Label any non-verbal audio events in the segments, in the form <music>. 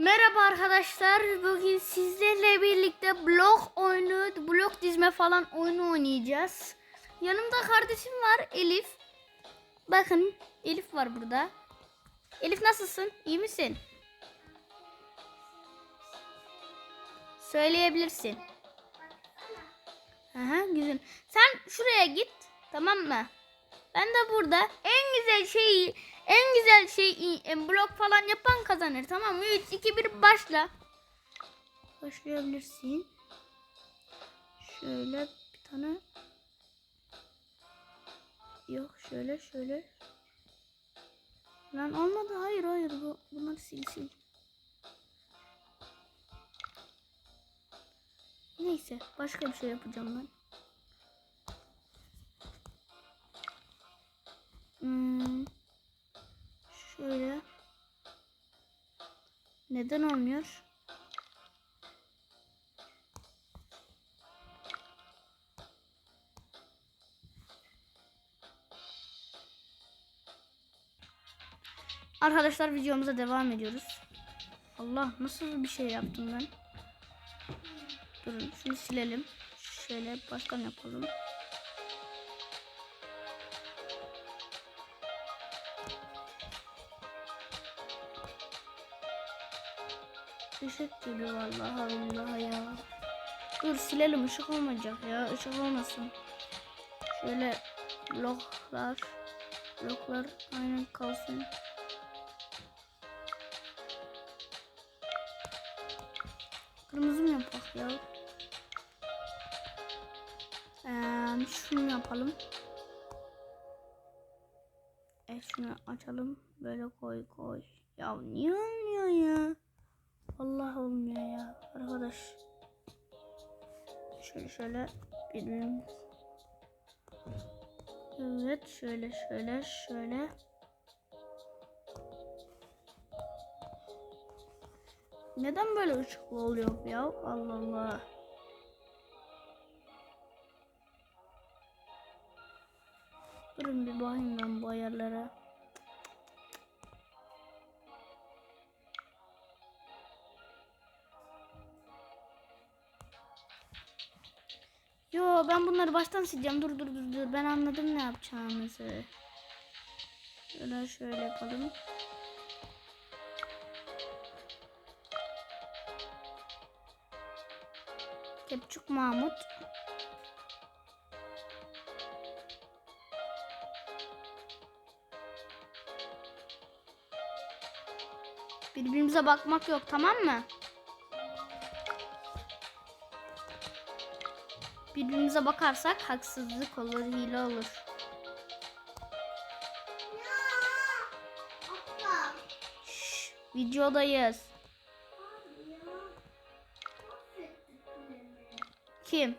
Merhaba arkadaşlar. Bugün sizlerle birlikte blok oyunu, blok dizme falan oyunu oynayacağız. Yanımda kardeşim var Elif. Bakın Elif var burada. Elif nasılsın? İyi misin? Söyleyebilirsin. Aha, güzel. Sen şuraya git. Tamam mı? Ben de burada en güzel şeyi en güzel şey e, blok falan yapan kazanır. Tamam mı? 3 2 1 başla. Başlayabilirsin. Şöyle bir tane Yok şöyle şöyle. Lan olmadı. Hayır hayır. Bu, bunları sil sil. Neyse. Başka bir şey yapacağım ben. Hmm. Şöyle. Neden olmuyor? Arkadaşlar videomuza devam ediyoruz. Allah nasıl bir şey yaptım ben? Durun şunu silelim. Şöyle baştan yapalım. Işık geliyor vallahi Allah ya. Dur silelim ışık olmayacak ya. Işık olmasın. Şöyle bloklar bloklar aynen kalsın. Kırmızı mı yapak ya? Ee, şunu yapalım. E şunu açalım. Böyle koy koy. Ya niye olmuyor ya? Allah olmuyor ya arkadaş. Şöyle şöyle birbirimiz. Evet şöyle şöyle şöyle. Neden böyle ışıklı oluyor ya? Allah Allah. Durun bir bakayım ben bu ayarlara. Yo ben bunları baştan sileceğim. Dur dur dur dur. Ben anladım ne yapacağımızı. Şöyle şöyle yapalım. Kepçuk Mahmut. Birbirimize bakmak yok tamam mı? Birbirimize bakarsak haksızlık olur, hile olur. Şşş, videodayız. Kim?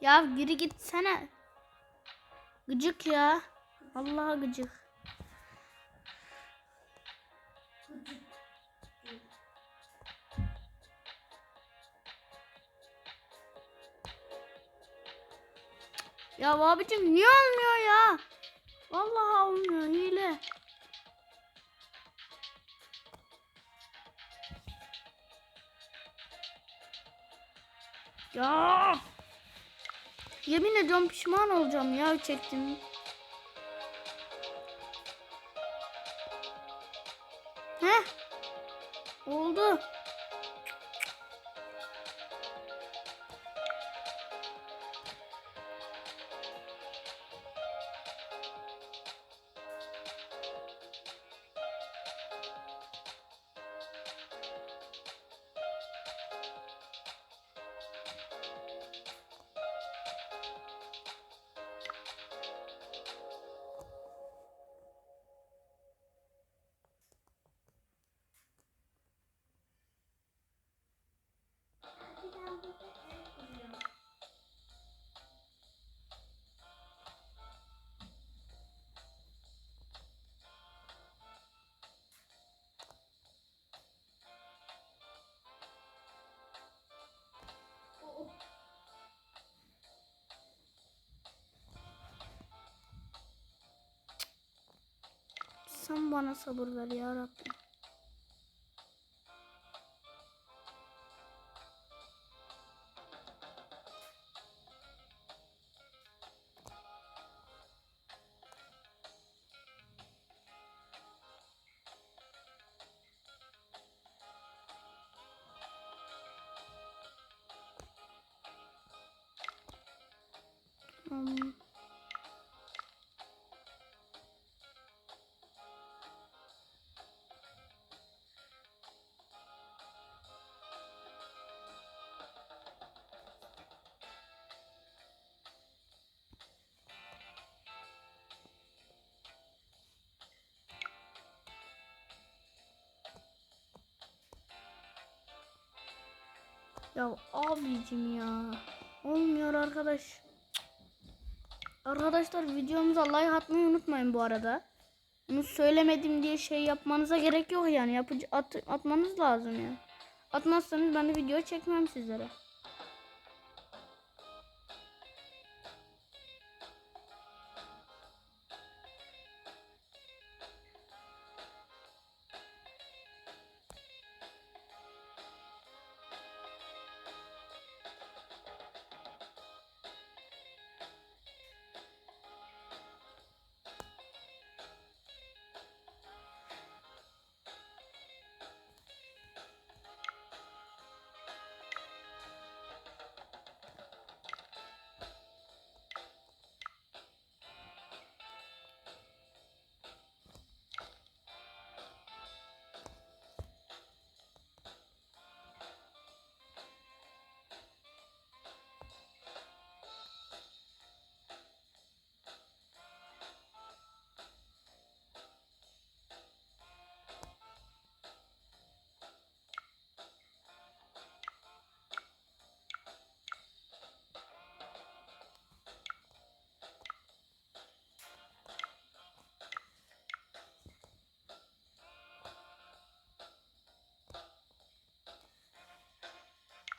Ya geri gitsene. Gıcık ya. Vallahi gıcık. Abicim niye olmuyor ya? Vallahi olmuyor hile. Ya. Yemin ediyorum pişman olacağım ya çektim. Sen bana sabır ver ya Rabbim. Hmm. Ya abicim ya. Olmuyor arkadaş. Arkadaşlar videomuza like atmayı unutmayın bu arada. Bunu söylemedim diye şey yapmanıza gerek yok yani. Yapıcı at, atmanız lazım ya. Atmazsanız ben de video çekmem sizlere.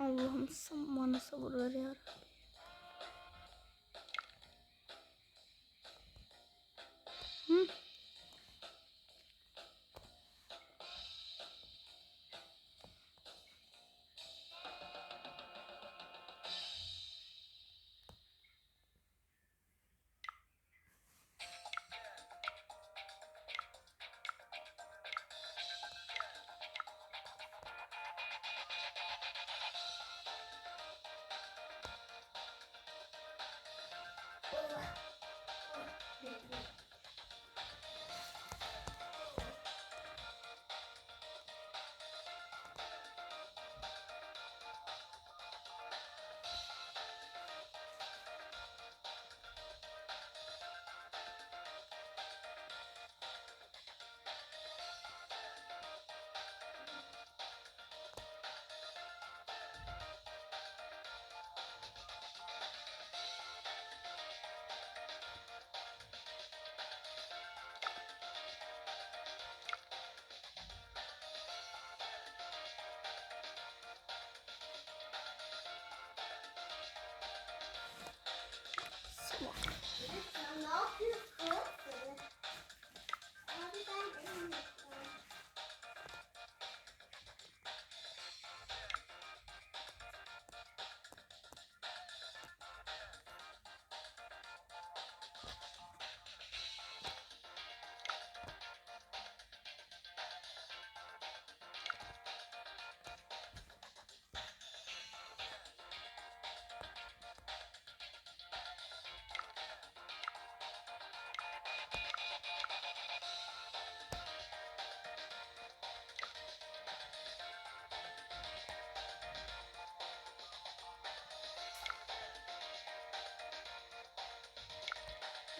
Allah'ım sen bana sabır ver ya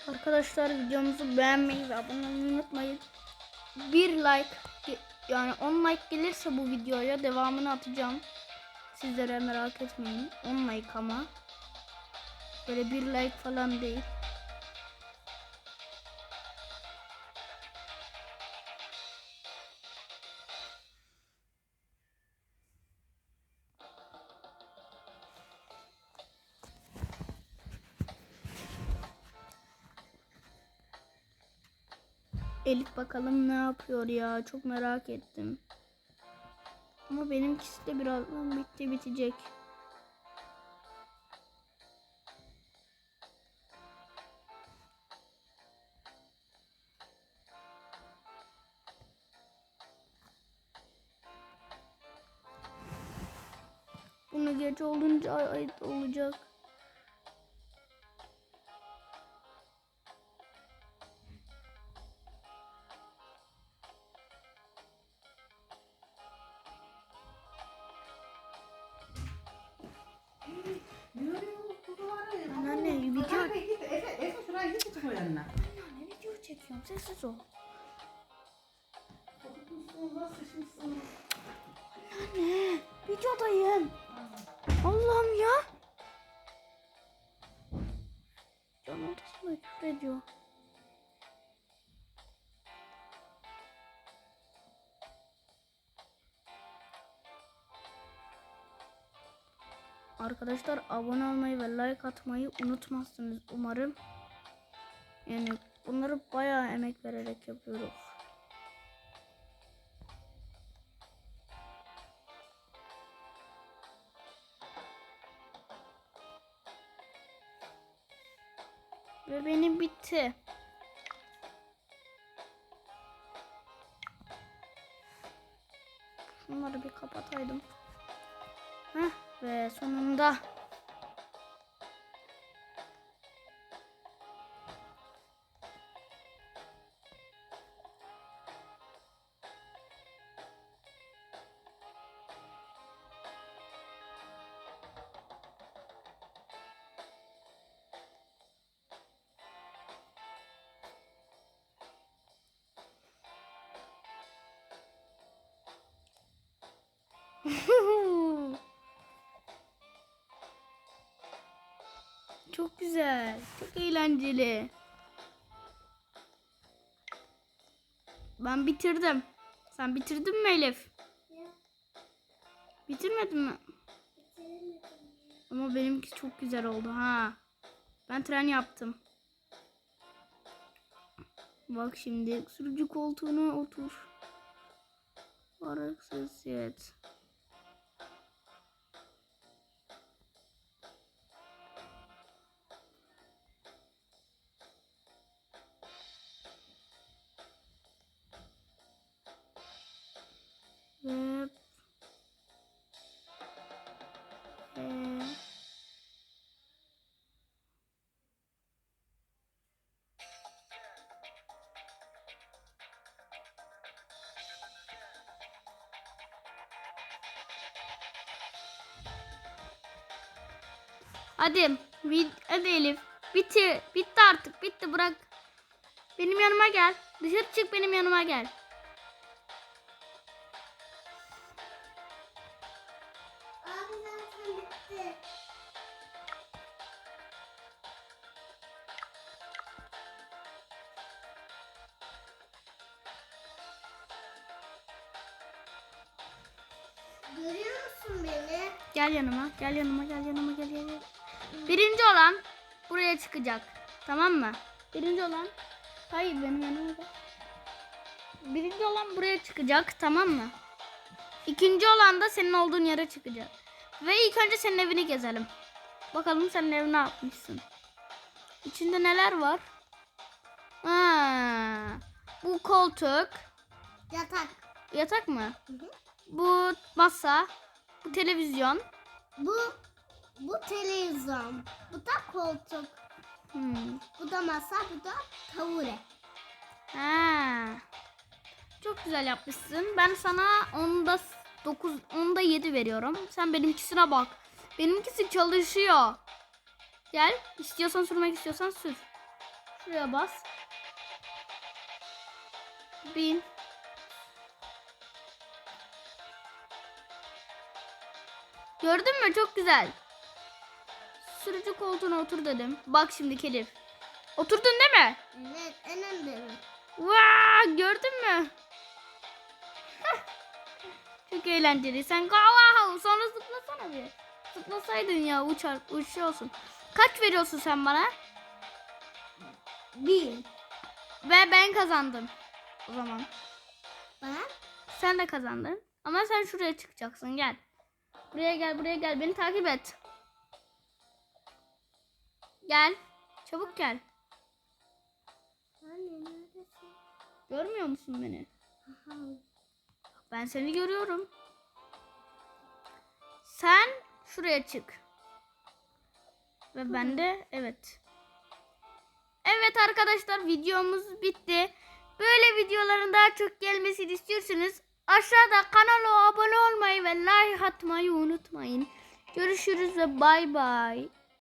Arkadaşlar videomuzu beğenmeyi ve abone olmayı unutmayın. Bir like yani 10 like gelirse bu videoya devamını atacağım. Sizlere merak etmeyin. 10 like ama. Böyle bir like falan değil. Elif bakalım ne yapıyor ya. Çok merak ettim. Ama benimkisi de birazdan bitti bitecek. Bunu geç olunca ait olacak. Çekiyorum sessiz ol. Anne videodayım. Allah'ım ya. Can odasında küfür ediyor. Arkadaşlar abone olmayı ve like atmayı unutmazsınız umarım. Yani bunları Ve benim bitti. <laughs> Çok güzel. Çok eğlenceli. Ben bitirdim. Sen bitirdin mi Elif? Bitirmedin mi? Ama benimki çok güzel oldu ha. Ben tren yaptım. Bak şimdi sürücü koltuğuna otur. Araksız yet. Hadi, hadi Elif. Bitti, bitti artık, bitti bırak. Benim yanıma gel. Dışarı çık benim yanıma gel. Görüyor musun beni? Gel yanıma, gel yanıma, gel yanıma, gel gel. gel. Olan buraya çıkacak. Tamam mı? Birinci olan Hayır benim yanıma gel. Birinci olan buraya çıkacak, tamam mı? İkinci olan da senin olduğun yere çıkacak. Ve ilk önce senin evini gezelim. Bakalım senin ev ne yapmışsın. İçinde neler var? Ha, bu koltuk, Yatak. yatak mı? Hı hı. Bu masa, bu televizyon. Bu bu televizyon. Bu da koltuk. Hmm. Bu da masa, bu da tavure. Ha. Çok güzel yapmışsın. Ben sana onda 9, onda 7 veriyorum. Sen benimkisine bak. Benimkisi çalışıyor. Gel. İstiyorsan sürmek istiyorsan sür. Şuraya bas. Bin. Gördün mü? Çok güzel. Sürücü koltuğuna otur dedim. Bak şimdi Elif. Oturdun değil mi? Evet, en önemli. Vaa gördün mü? Çok eğlenceli. Sen wow, sonra zıplasana bir. Zıplasaydın ya uçar uçuyorsun. Kaç veriyorsun sen bana? Bir. Ve ben kazandım. o zaman. Bana Sen de kazandın. Ama sen şuraya çıkacaksın gel. Buraya gel buraya gel beni takip et. Gel. Çabuk gel. anne neredesin? Görmüyor musun beni? Aha. Ben seni görüyorum. Sen şuraya çık. Ve ben de evet. Evet arkadaşlar videomuz bitti. Böyle videoların daha çok gelmesini istiyorsanız aşağıda kanala abone olmayı ve like atmayı unutmayın. Görüşürüz ve bay bay.